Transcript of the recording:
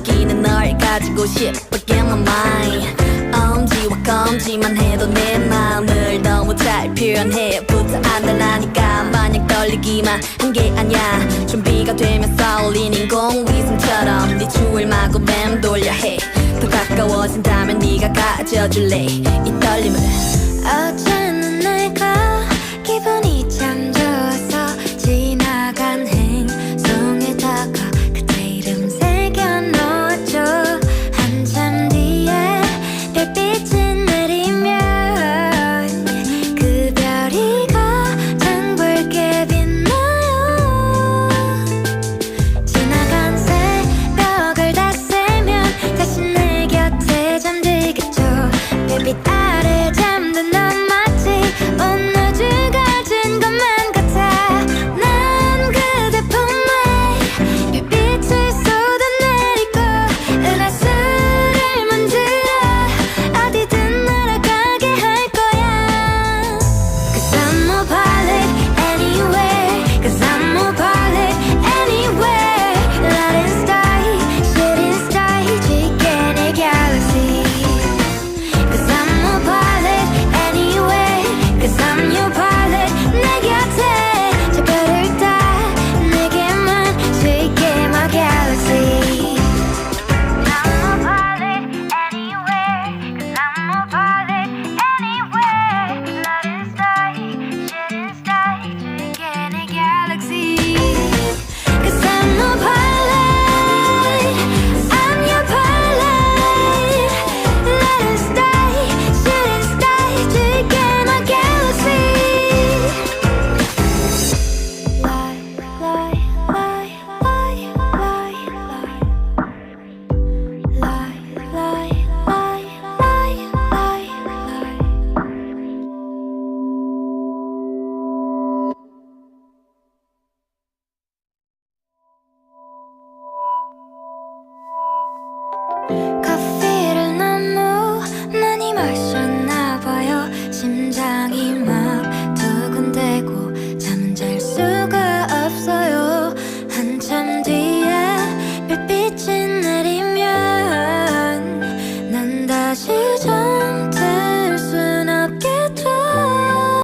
움직이는 널 가지고 싶어 Get my mind 엄지와 검지만 해도 내 마음을 너무 잘 표현해 부터 안 달라니까 만약 떨리기만 한 게 아니야. 준비가 되면 쏠린 인공위성처럼 네 주을 마구 맴돌려 해더 가까워진다면 네가 가져줄래? 이 떨림을.